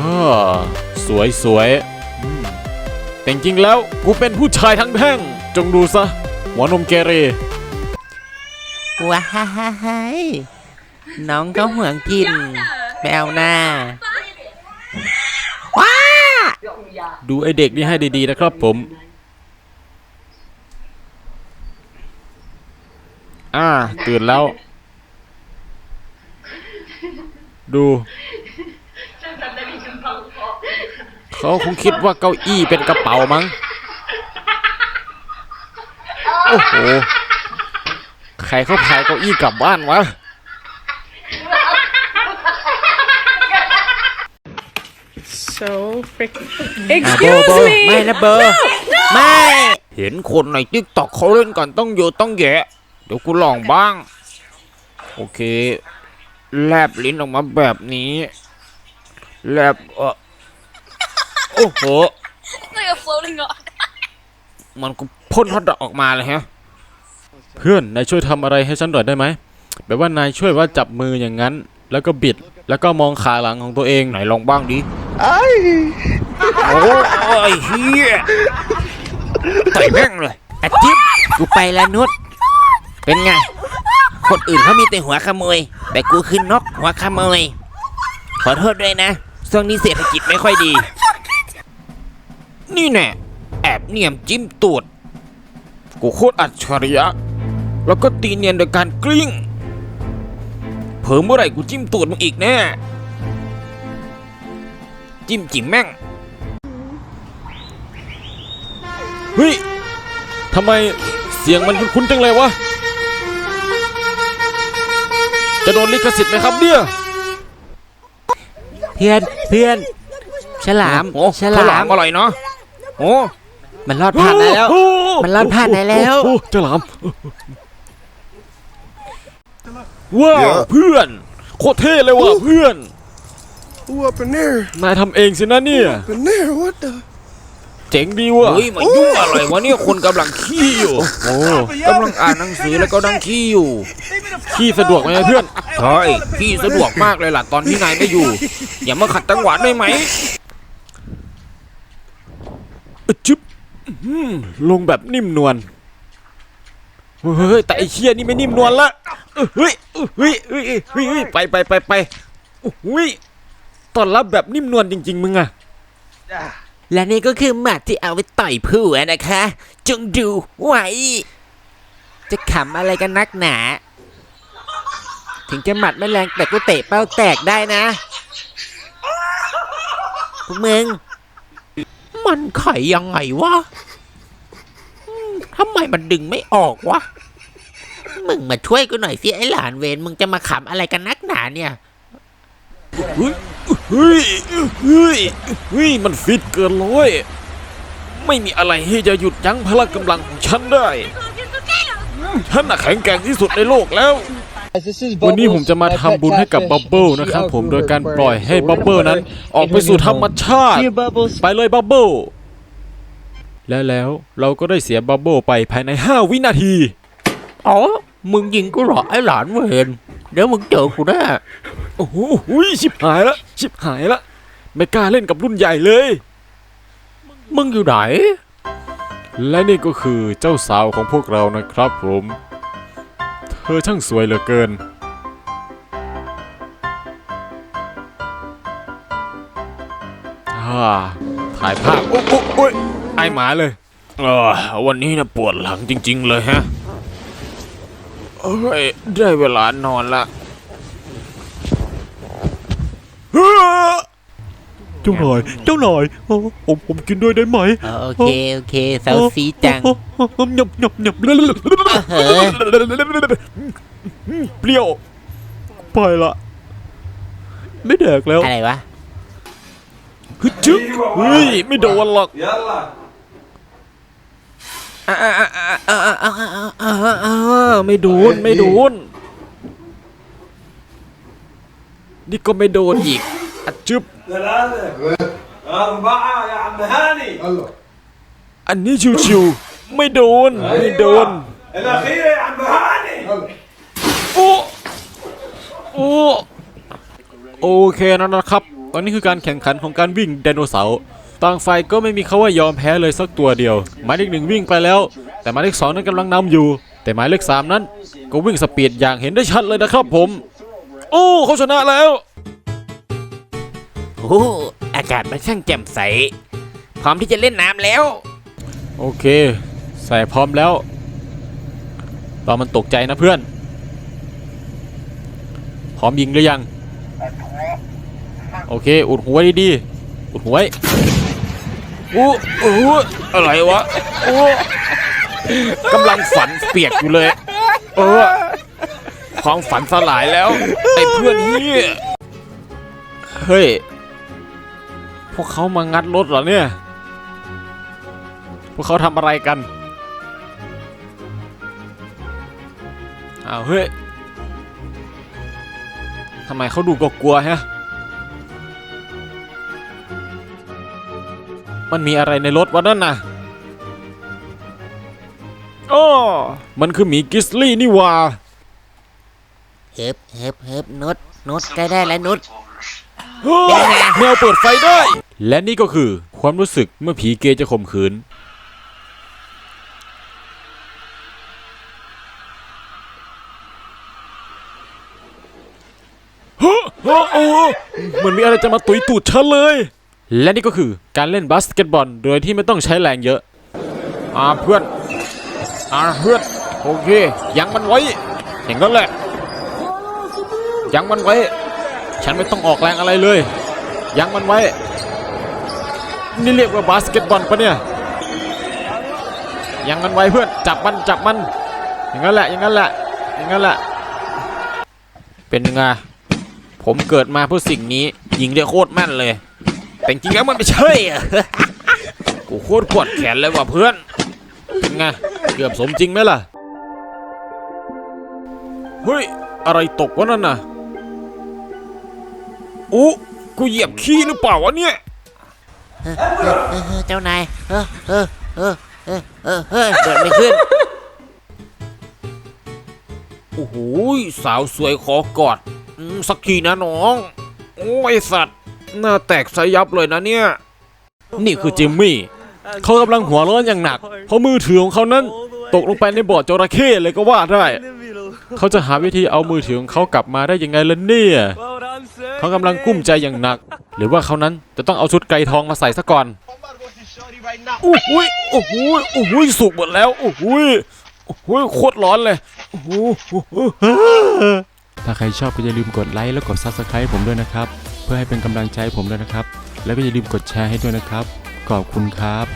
อ่าสวยสวยอืมแต่จริงๆแล้วกูเป็นผู้ชายทั้งแท่ง จงดูซะ หัวนมเกเรว้ายน้องก็ห่วงกินแมวหน้าว้าดูไอเด็กนี่ให้ดีๆนะครับผม อ่า ตื่นแล้ว ดู เขาคงคิดว่าเก้าอี้เป็นกระเป๋ามั้ง โอ้โห ใครเขาพายเก้าอี้กลับบ้านวะ So freaking. อะโบ Excuse โบ me. ไม่นะโบไม่ เห็นคนในทิกตอกเขาเล่นกันต้องเยอะต้องแยะ เดี๋ยวกูลองบ้าง โอเค แลบลิ้นออกมาแบบนี้ แลบเออโอ้โห like a floating on. มันก็พ่นฮอตดอกออกมาเลยฮะ เพื่อนนายช่วยทำอะไรให้ฉันหน่อยได้ไหมแบบว่านายช่วยว่าจับมืออย่างนั้น แล้วก็บิดแล้วก็มองขาหลังของตัวเองไหนลองบ้างดิโอ้ยเฮียต่อยแม่งเลยอาทิตย์กูไปแล้วนุชเป็นไง คนอื่นเขามีแต่หัวขโมย แต่กูคือนกหัวขโมย ขอโทษด้วยนะ ช่วงนี้เศรษฐกิจไม่ค่อยดี นี่แน่แอบเนียมจิ้มตูด กูโคตรอัจฉริยะ แล้วก็ตีเนียนโดยการกลิ้ง เพิ่มเมื่อไหร่กูจิ้มตูดมึงอีกแน่ จิ้มจิ๋มแม่ง เฮ้ย ทำไมเสียงมันคุ้นๆจังเลยวะ จะโดนลิขสิทธิ์ไหมครับเนี่ยเพื่อนเพื่อน ฉลามโอ้ฉฉลาลามมอร่อยเนาะโอ้มันรอดผ่านได้แล้วโอ้มันลัดผ่านได้แล้วโอ้โอ้ฉลามว้าวเพื่อนโคตรเท่เลยว่ะเพื่อน Who up in there? นายทำเองสินะเนี่ย Up in there? What the? เจ๋งดีว่ะเฮ้ยมายุ่งอะไรวะเนี่ยคนกำลังขี้อยู่โอ้กำลังอ่านหนังสือแล้วก็นั่งขี้อยู่ ขี้สะดวกไหมเพื่อนใช่ขี้สะดวกมากเลยล่ะตอนที่นายไม่อยู่ อย่ามาขัดจังหวะได้ไหมอึดจึ๊บอื้อหือลงแบบนิ่มนวลเฮ้ยแต่ไอ้เชี่ยนี่ไม่นิ่มนวลละเฮ้ยเฮ้ยเฮ้ยเฮ้ยเฮ้ยเฮ้ยไปไปไปไปเฮ้ยตอนรับแบบนิ่มนวลจริง ๆ มึงอะ และนี่ก็คือหมัดที่เอาไว้ต่อยผู้นะคะ จงดูไว้ จะขำอะไรกันนักหนา ถึงจะหมัดไม่แรงแต่ก็เตะเป้าแตกได้นะพวกมึง มันไขยังไงวะอืมทำไมมันดึงไม่ออกวะ มึงมาช่วยกูหน่อยสิไอ้หลานเวนมึงจะมาขำอะไรกันนักหนาเนี่ยเฮ้ย เฮ้ยเฮ้ยเฮ้ยมันฟิตเกินร้อยไม่มีอะไรที่จะหยุดยั้งพละกำลังของฉันได้ ฉันน่ะแข็งแกร่งที่สุดในโลกแล้ว วันนี้ผมจะมาทำบุญให้กับบับเบิลนะครับผมโดยการปล่อยให้บับเบิลนั้น ออกไปสู่ธรรมชาติ ไปเลยบับเบิลและแล้วเราก็ได้เสียบับเบิลไปภายใน 5 วินาที อ๋อ มึงยิงกูเหรอไอ้หลานเวนเดี๋ยวมึงเจอกูแน่ โอ้โหชิบหายละชิบหายละไม่กล้าเล่นกับรุ่นใหญ่เลย มึงอยู่ไหน และนี่ก็คือเจ้าสาวของพวกเรานะครับผม เธอช่างสวยเหลือเกิน ถ่ายภาพ โอ้โอ้ยไอหมาเลยเออวันนี้นะปวดหลังจริง ๆ เลยฮะ เอ้ย ได้เวลานอนละ เจ้าหน่อย เจ้าหน่อยผมผมกินด้วยได้ไหมโอเค โอเคเซาซีจังหยับหยับหยับเเออปรี้ยว ไปละ ไม่แดกแล้วอะไรวะฮึจึ๊กเฮ้ย ไม่โดนหรอก ไม่โดน ไม่โดน นี่ก็ไม่โดนอีกอัดจึ๊บ ثلاثة أربعة يا عم هاني อันนี้ชิวๆ ไม่โดน ไม่โดน الأخيرة يا عم هاني โอ้ โอ้ โอเคนะนะครับ ตอนนี้คือการแข่งขันของการวิ่งไดโนเสาร์ต่างฝ่ายก็ไม่มีคาว่ายอมแพ้เลยสักตัวเดียว หมายเลขหนึ่งวิ่งไปแล้ว แต่หมายเลขสองนั้นกำลังนำอยู่ แต่หมายเลขสามนั้น ก็วิ่งสปีดอย่างเห็นได้ชัดเลยนะครับผม โอ้เขาชนะแล้ว โอ้อากาศมันช่างแจ่มใส พร้อมที่จะเล่นน้ำแล้ว โอเค ใส่พร้อมแล้วตอนมันตกใจนะเพื่อน พร้อมยิงหรือยัง โอเค อุดหัวดีๆอุดหัวไว้อู้อู้อะไรวะอู้กำลังฝันเปียกอยู่เลย เออ ความฝันสลายแล้ว ไอ้เพื่อนเฮียเฮ้ย พวกเขามางัดรถเหรอเนี่ย พวกเขาทำอะไรกัน อ้าวเฮ้ยทำไมเขาดูกลัวๆฮะ มันมีอะไรในรถวะนั่นน่ะอ้อมันคือหมีกิสลี่นี่หว่า เฮิบเฮิบเฮิบนุดนุดใกล้ได้แล้วนุดเฮ้ยแมวเปิดไฟได้ และนี่ก็คือความรู้สึกเมื่อผีเกย์จะข่มขืนเฮ้ยโอ้โหเหมือนมีอะไรจะมาตุยตูดฉันเลย และนี่ก็คือการเล่นบาสเกตบอลโดยที่ไม่ต้องใช้แรงเยอะ อ่าเพื่อน อ่าเพื่อน โอเค ยังมันไว้ อย่างนั้นแหละ ยังมันไว้ ฉันไม่ต้องออกแรงอะไรเลย ยังมันไว้ นี่เรียกว่าบาสเกตบอลปะเนี่ย ยังมันไว้เพื่อน จับมันจับมัน อย่างนั้นแหละ อย่างนั้นแหละ อย่างนั้นแหละ เป็นไง ผมเกิดมาเพื่อสิ่งนี้ ยิงได้โคตรแม่นเลย แต่จริงๆแล้วมันไม่ใช่อะกูโคตรปวดแขนเลยว่ะเพื่อนเป็นไง เกือบสมจริงไหมล่ะ เฮ้ย อะไรตกวะนั่นน่ะ อู้กูเหยียบขี้หรือเปล่าวะเนี่ย เออเออเจ้านาย เออเออเออเออเออเฮ้ยเกิดไม่ขึ้น โอ้โหสาวสวยขอกอดอืมสักทีนะน้อง โอ้ยสัตว์ หน้าแตกสยับเลยนะเนี่ย นี่คือจิมมี่ เขากำลังหัวร้อนอย่างหนัก เพราะมือถือของเขานั้น ตกลงไปในบ่อจระเข้เลยก็ว่าได้ เขาจะหาวิธีเอามือถือของเขากลับมาได้ยังไงล่ะเนี่ย เขากำลังกุ้มใจอย่างหนัก หรือว่าเขานั้นจะต้องเอาชุดไก่ทองมาใส่ซะก่อนโอ้โหยโอ้โหยโอ้โหยสุกหมดแล้วโอ้โหยโอ้โหยโคตรร้อนเลยโอ้โหถ้าใครชอบก็อย่าลืมกดไลค์แล้วกด Subscribe ผมด้วยนะครับ เพื่อให้เป็นกำลังใจผมด้วยนะครับ แล้วก็อย่าลืมกดแชร์ให้ด้วยนะครับ ขอบคุณครับ